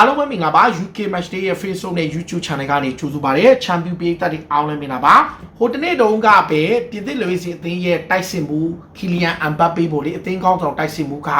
အားလုံးပဲမင်္ဂလာပါ UK Match Day ရဲ့ Facebook နဲ့ YouTube Channel ကနေကြိုဆိုပါရစေ။ Champion ပေးသက်တဲ့အားလုံးမင်္ဂလာပါ။ဟိုတနေ့တုန်းကပဲပြည်သစ်လူဝီစီအသင်းရဲ့တိုက်စစ်မှုခီလီယန်အမ်ဘပ်ပေပေါ်လေအသင်းကောင်းဆောင်တိုက်စစ်မှုက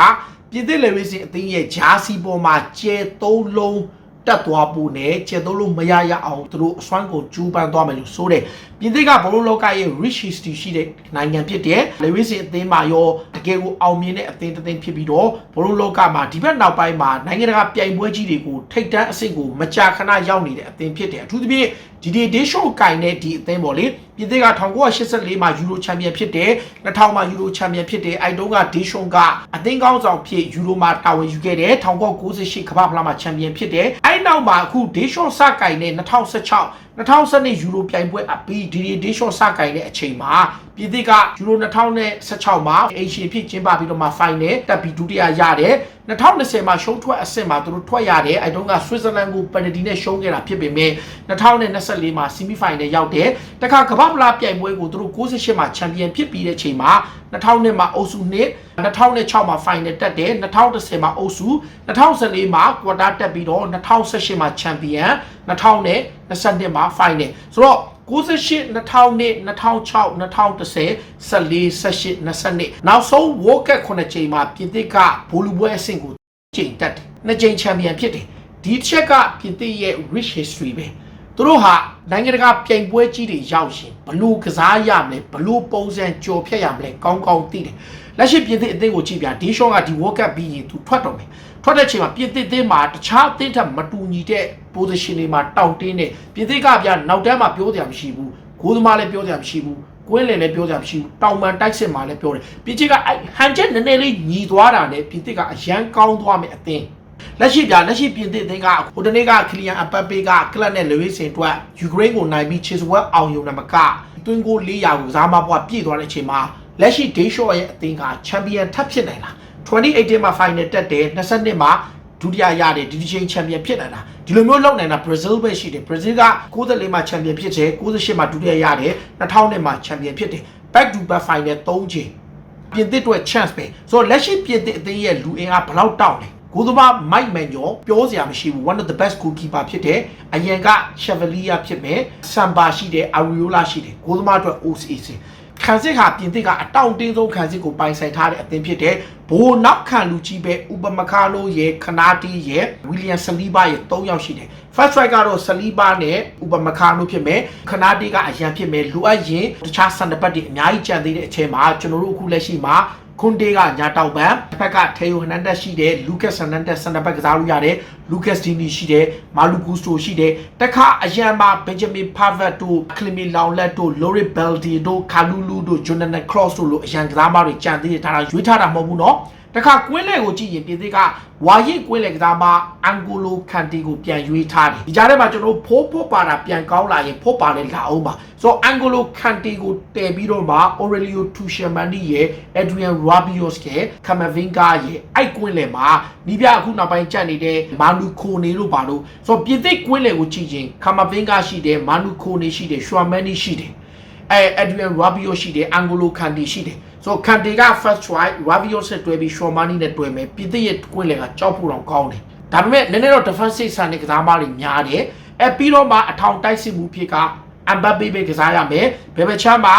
ပြည်သစ်လူဝီစီအသင်းရဲ့ဂျာစီပေါ်မှာကျဲသုံးလုံးတက်သွားဖို့နဲ့ကျဲသုံးလုံးမရရအောင်သူတို့အစွမ်းကိုကျူးပန်းသွားမယ်လို့ဆိုတယ်။ပြည်သစ်ကဘလုံးလောကရဲ့ rich history ရှိတဲ့နိုင်ငံဖြစ်တဲ့လူဝီစီအသင်းမှာရောတကယ်ကိုအောင်မြင်တဲ့အသင်းတစ်သင်းဖြစ်ပြီးတော့ဘလုံးလောကမှာဒီဘက်နောက်ပိုင်းမှာနိုင်ငံတကာပြိုင်ပွဲကြီးတွေကိုထိပ်တန်းအဆင့်ကိုမကြာခဏရောက်နေတဲ့အသင်းဖြစ်တယ်အထူးသဖြင့်ဒီဒီဒေးရှော့ကင်တဲ့ဒီအသင်းပေါ့လေပြည်သစ်က1984မှာယူရိုချန်ပီယံဖြစ်တယ်2000မှာယူရိုချန်ပီယံဖြစ်တယ်အဲ့တုန်းကဒေးရှော့ကအသင်းကောင်းဆောင်ဖြစ်ယူရိုမှာတာဝန်ယူခဲ့တယ်1998ကမ္ဘာဖလားမှာချန်ပီယံဖြစ်တယ်အဲ့နောက်မှာအခုဒေးရှော့စကင်တဲ့2016 2012ယူရိုပြိုင်ပွဲအပြီးဒီဒီဒေးရှော့စကင်တဲ့အချိန်မှာပြည်သစ်ကယူရို2016မှာအေရှီဖြစ်ကျင်းပပြီးတော့မှဖိုင်နယ်တက်ပြီးဒုတိယရတယ်2020မှာရှုံးထွက်အဆင့်မှာသူတို့ထွက်ရတယ်အဲတုန်းကဆွစ်ဇာလန်ကိုပန်နတီနဲ့ရှုံးခဲ့တာဖြစ်ပေမဲ့2024မှာဆီမီဖိုင်နယ်ရောက်တယ်တခါကမ္ဘာဖလားပြိုင်ပွဲကိုသူတို့68မှာချန်ပီယံဖြစ်ပြီးတဲ့အချိန်မှာ2000မှာအုပ်စုနှစ်2006မှာဖိုင်နယ်တက်တယ်2010မှာအုပ်စု2014မှာကွာတာတက်ပြီးတော့2018မှာချန်ပီယံ2022မှာဖိုင်နယ်ဆိုတော့ 98 2000 2006 2010 14 18 22နောက်ဆုံး World Cup 9ချိန်မှာပြင်သစ်ကဘူလူပွဲအဆင့်ကိုချိန်တက်တယ်နှစ်ချိန်ချန်ပီယံဖြစ်တယ်ဒီတစ်ချက်ကပြင်သစ်ရဲ့ rich history ပဲသူတို့ဟာနိုင်ငံတကာပြိုင်ပွဲကြီးတွေရောက်ရှင်ဘလို့ကစားရမလဲဘလို့ပုံစံကြော်ဖြတ်ရမလဲကောင်းကောင်းသိတယ် လက်ရှိပြင်သစ်အသင်းကိုကြည့်ပြဒီရှော့ကဒီ World Cup ပြီးရင်သူထွက်တော့မယ်ထွက်တဲ့ချိန်မှာပြင်သစ်အသင်းမှာတခြားအသင်းထက်မတူညီတဲ့ position တွေမှာတောင့်တင်းနေပြင်သစ်ကပြနောက်တန်းမှာပြောစရာမရှိဘူးဂိုးသမားလည်းပြောစရာမရှိဘူးကွင်းလင်လည်းပြောစရာမရှိဘူးတောင်ပန်တိုက်စစ်မှာလည်းပြောတယ်ပြင်သစ်ကအဲ့ဟန်ချက်နည်းနည်းလေးညီသွားတာနဲ့ပြင်သစ်ကအရန်ကောင်းသွားမယ်အသင်းလက်ရှိပြလက်ရှိပြင်သစ်အသင်းကဟိုတနေ့ကခလီယန်အပပေကကလပ်နဲ့လူဝိစင်အတွက်ယူကရိန်းကိုနိုင်ပြီးချေစဝက်အောင်ယုံနမကတွင်းကို400ကိုစားမပွားပြည့်သွားတဲ့အချိန်မှာ လက်ရှိဒေးရှော့ရဲ့အသင်းကချန်ပီယံထပ်ဖြစ်နိုင်လား2018မှာ final တက်တယ်22မှာဒုတိယရတယ်ဒီဒီချိန်ချန်ပီယံဖြစ်နိုင်တာဒီလိုမျိုးလောက်နိုင်တာဘရာဇီးပဲရှိတယ်ဘရာဇီးက94မှာချန်ပီယံဖြစ်တယ်98မှာဒုတိယရတယ်2000မှာချန်ပီယံဖြစ်တယ် back to back final 3ချိန်ပြင်သစ်အတွက် chance ပဲဆိုတော့လက်ရှိပြင်သစ်အသင်းရဲ့လူအင်အားဘယ်လောက်တောက်လဲကိုသမားမိုက်မန်ကျော်ပြောစရာမရှိဘူး one of the best goalkeeper ဖြစ်တယ်အရင်က Chevalier ဖြစ်မယ် Samba ရှိတယ် Ariola ရှိတယ်ကိုသမားအတွက် OCC ခံစစ်ဟာပြင်သစ်ကအတောင့်တင်းဆုံးခံစစ်ကိုပိုင်ဆိုင်ထားတဲ့အသင်းဖြစ်တယ်ဘိုးနောက်ခံလူကြီးပဲဥပမခါနိုရဲ့ခနာတီရဲ့ဝီလီယံဆလီဘာရဲ့၃ယောက်ရှိတယ် first strike ကတော့ဆလီဘာနဲ့ဥပမခါနိုဖြစ်မယ်ခနာတီကအရန်ဖြစ်မယ်လိုအပ်ရင်တခြားစံတပတ်တွေအများကြီးကြံသေးတဲ့အချိန်မှာကျွန်တော်တို့အခုလက်ရှိမှာ ခွန်တေကညာတောက်ပံတစ်ဖက်ကထေယိုဟနန်ဒက်ရှိတယ်လူကက်ဆန်နန်ဒက်စန်တဘက်ကစားလို့ရတယ်လူကက်စဒီနီရှိတယ်မာလူဂူစတိုရှိတယ်တခါအရန်မှာဘင်ဂျမင်ဖာဗတ်တို့ကလီမီလောင်လက်တို့လိုရီဘယ်ဒီတို့ခါလူလူတို့ဂျွန်နန်ခရော့စ်တို့လိုအရန်ကစားမတွေကြံသေးတယ်ဒါတော့ရွေးထားတာမဟုတ်ဘူးနော် တခါကွင်းလေကိုကြည့်ရင်ပြည်သေးကဝါရစ်ကွင်းလေကစားမအန်ဂိုလိုကန်တီကိုပြန်ရွေးထားတယ်ဒီကြားထဲမှာကျွန်တော်ဖိုးဖိုးပါတာပြန်ကောင်းလာရင်ဖိုးပါလေကအောင်ပါဆိုတော့အန်ဂိုလိုကန်တီကိုတည်ပြီးတော့မှအိုရလီယိုထူရှမန်နီရဲ့အက်ဒရီယန်ရာဘီယိုစ်ရဲ့ကမဗင်ကာရဲ့အိုက်ကွင်းလေမှာနီးပြအခုနောက်ပိုင်းကြက်နေတဲ့မာနူခိုနေတို့ပါလို့ဆိုတော့ပြည်သေးကွင်းလေကိုကြည့်ရင်ကမဗင်ကာရှိတယ်မာနူခိုနေရှိတယ်ရှွာမန်နီရှိတယ် အဲအက်ဒရီယန်ရာဘီယိုရှိတယ်အန်ဂိုလိုကန်တီရှိတယ်ဆိုတော့ကန်တီက first try Rabiot ဆက်တွဲပြီး Shomani နဲ့တွဲမယ်ပြည်သစ်ရဲ့ကွင်းလေကကြောက်ဖို့တော့ကောင်းတယ်ဒါပေမဲ့နည်းနည်းတော့ defensive ဆန်တဲ့ကစားမတွေများတယ်အဲပြီးတော့မှအထောင်တိုက်စစ်မှုဖြစ်ကအမ်ဘဘေပဲကစားရမယ်ဘယ်ဘက်ချမ်းမှာ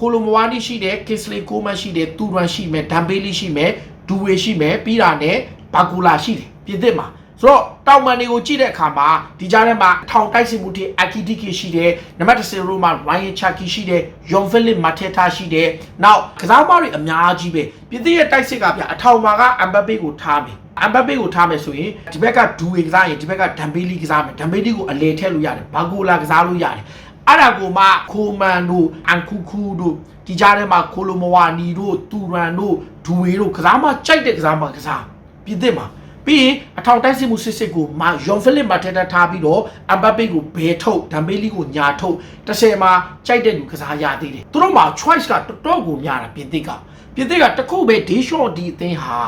ကိုလိုမဝါနီရှိတယ်ကစ်လီကိုမန်ရှိတယ်တူရန်ရှိမယ်ဒမ်ဘေးလီရှိမယ်ဒူဝေရှိမယ်ပြီးတာနဲ့ဘာကူလာရှိတယ်ပြည်သစ်မှာဆိုတော့ တောင်မန်တွေကိုကြည့်တဲ့အခါမှာဒီကြားထဲမှာအထောင်တိုက်စစ်မှုတွေအကီတီကီရှိတယ်နံပါတ်10ရိုမှာရိုင်ယန်ချာကီရှိတယ်ယွန်ဖီလစ်မာတေတာရှိတယ်နောက်ကစားမတွေအများကြီးပဲပြည်သစ်ရဲ့တိုက်စစ်ကပြအထောင်မှာကအမ်ဘဘေကိုထားမယ်အမ်ဘဘေကိုထားမယ်ဆိုရင်ဒီဘက်ကဒူဝေကစားရင်ဒီဘက်ကဒမ်ဘေးလီကစားမယ်ဒမ်ဘေးလီကိုအလေထည့်လို့ရတယ်ဘာဂိုလာကစားလို့ရတယ်အဲ့ဒါကိုမှခိုမန်တို့အန်ကူကူတို့ဒီကြားထဲမှာခိုလိုမဝါနီတို့တူရန်တို့ဒူဝေတို့ကစားမကြိုက်တဲ့ကစားမကစားပြည်သစ်မှာ ပြီးရင်အထောင်တိုက်စစ်မှုစစ်စစ်ကိုမာယွန်ဖီလစ်မာတက်တာထားပြီးတော့အမ်ဘပေကိုဘယ်ထုတ်ဒမ်ဘေးလီကိုညာထုတ်30မှာကြိုက်တဲ့လူကစားရသေးတယ်သူတို့မှာ choice ကတော်တော်ကိုများတာပြင်သစ်ကပြင်သစ်ကတခုပဲဒေးရှော့ဒီအသင်းဟာ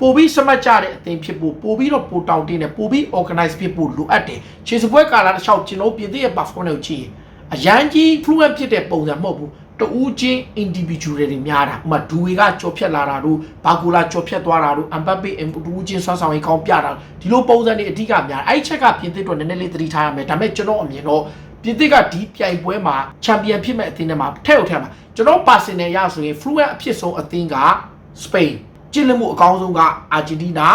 ပိုပြီးစမတ်ကြတဲ့အသင်းဖြစ်ဖို့ပိုပြီးတော့ပိုတောင်းတင်းတယ်ပိုပြီး organize ဖြစ်ဖို့လိုအပ်တယ်ခြေစပွဲကာလာတစ်လျှောက်ကျွန်တော်ပြင်သစ်ရဲ့ performance ကိုကြည့်ရင်အရန်ကြီး fluent ဖြစ်တဲ့ပုံစံမဟုတ်ဘူး တူးချင်း individual တွေများတာဥပမာဒူဝေကကြော်ဖြတ်လာတာတို့ဘာကူလာကြော်ဖြတ်သွားတာတို့အမ်ဘပ်ပေတူးချင်းဆွမ်းဆောင်ရေးကောင်းပြတာဒီလိုပုံစံတွေအဓိကများအဲ့ဒီချက်ကပြင်သစ်တော့နည်းနည်းလေးသတိထားရမယ်ဒါပေမဲ့ကျွန်တော်အမြင်တော့ပြင်သစ်ကဒီပြိုင်ပွဲမှာချန်ပီယံဖြစ်မဲ့အသင်းထဲမှာထည့်ဟုတ်ထည့်မှာကျွန်တော် personal ရဆိုရင် fluent အဖြစ်ဆုံးအသင်းက Spain ကျင့်လမှုအကောင်းဆုံးကအာဂျင်တီးနာ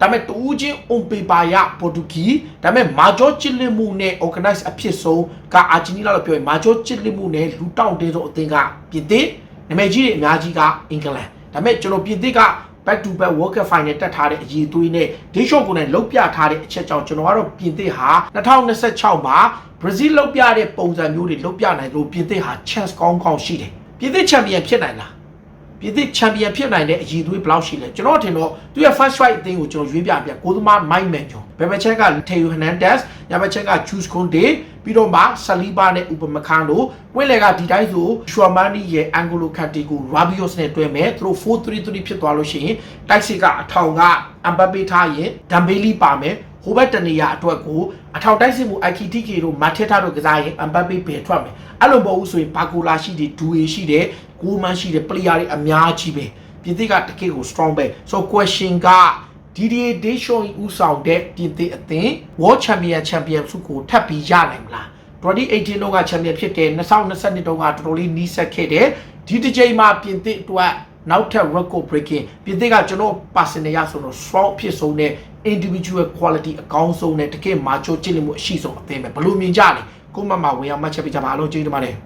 ဒါပေမဲ့တူးချင်း on paper ရပေါ်တူဂီဒါပေမဲ့မာဂျောကျင့်လမှုနဲ့ organize အဖြစ်ဆုံးကအာဂျင်တီးနာလို့ပြောရင်မာဂျောကျင့်လမှုနဲ့လူတောင့်တင်းဆုံးအသင်းကပြင်သစ်နာမည်ကြီးတွေအများကြီးကအင်္ဂလန်ဒါပေမဲ့ကျွန်တော်ပြင်သစ်က back to back World Cup final တက်ထားတဲ့အရေးသွေးနဲ့ဒေးရှော့ကိုလည်းလုံးပြထားတဲ့အချက်ကြောင့်ကျွန်တော်ကတော့ပြင်သစ်ဟာ2026မှာ Brazil လုံးပြတဲ့ပုံစံမျိုးတွေလုံးပြနိုင်လို့ပြင်သစ်ဟာ chance ကောင်းကောင်းရှိတယ်ပြင်သစ်ချန်ပီယံဖြစ်နိုင်လား ပြည်သစ်ချန်ပီယံဖြစ်နိုင်တဲ့အရည်အသွေးဘယ်လောက်ရှိလဲကျွန်တော်ထင်တော့သူရဲ့ first strike အသင်းကိုကျွန်တော်ရွေးပြပြကိုသမား Mike Manjo ဘယ်မချက်က Theo Hernandez ညမချက်က Juice Conde ပြီးတော့မှ Saliba နဲ့ Upamecano တို့ဝင်းလေကဒီတိုင်းဆို Chouamani ရဲ့ Angolo Kante ကို Rabiot နဲ့တွဲမယ်သူတို့4-3-3ဖြစ်သွားလို့ရှိရင်တိုက်စစ်ကအထောင်က Mbappe ထားရင် Dembele ပါမယ်ဟိုဘက်တနေရာအတွက်ကိုအထောက်တိုက်စစ်မှု IKTK တို့မတ်ထက်တာတို့ကစားရင် Mbappe ပဲထွက်မယ်အဲ့လိုမဟုတ်ဘူးဆိုရင်ဘာကိုလာရှိတယ်ဒူေရှိတယ် ကိုမန်ရှိတယ် player တွေအများကြီးပဲပြင်သစ်ကတကယ့်ကို strong ပဲ so question က Didier Deschamps ဦးဆောင်တဲ့ပြင်သစ်အသင်း World Champion Champion ဆုကိုထပ်ပြီးရနိုင်မလား2018တုန်းက champion ဖြစ်တယ်2022တုန်းကတော်တော်လေးနီးစပ်ခဲ့တယ်ဒီတစ်ချိန်မှာပြင်သစ်အတွက်နောက်ထပ် record breaking ပြင်သစ်ကကျွန်တော် personal ရဆိုတော့ strong ဖြစ်ဆုံးတဲ့ individual quality အကောင်းဆုံးနဲ့တကယ်မာချိုးချစ်လိမှုအရှိဆုံးအသင်းပဲဘယ်လိုမြင်ကြလဲကိုမမဝင်အောင်မှတ်ချက်ပေးကြပါအားလုံးကျေးဇူးတင်ပါတယ်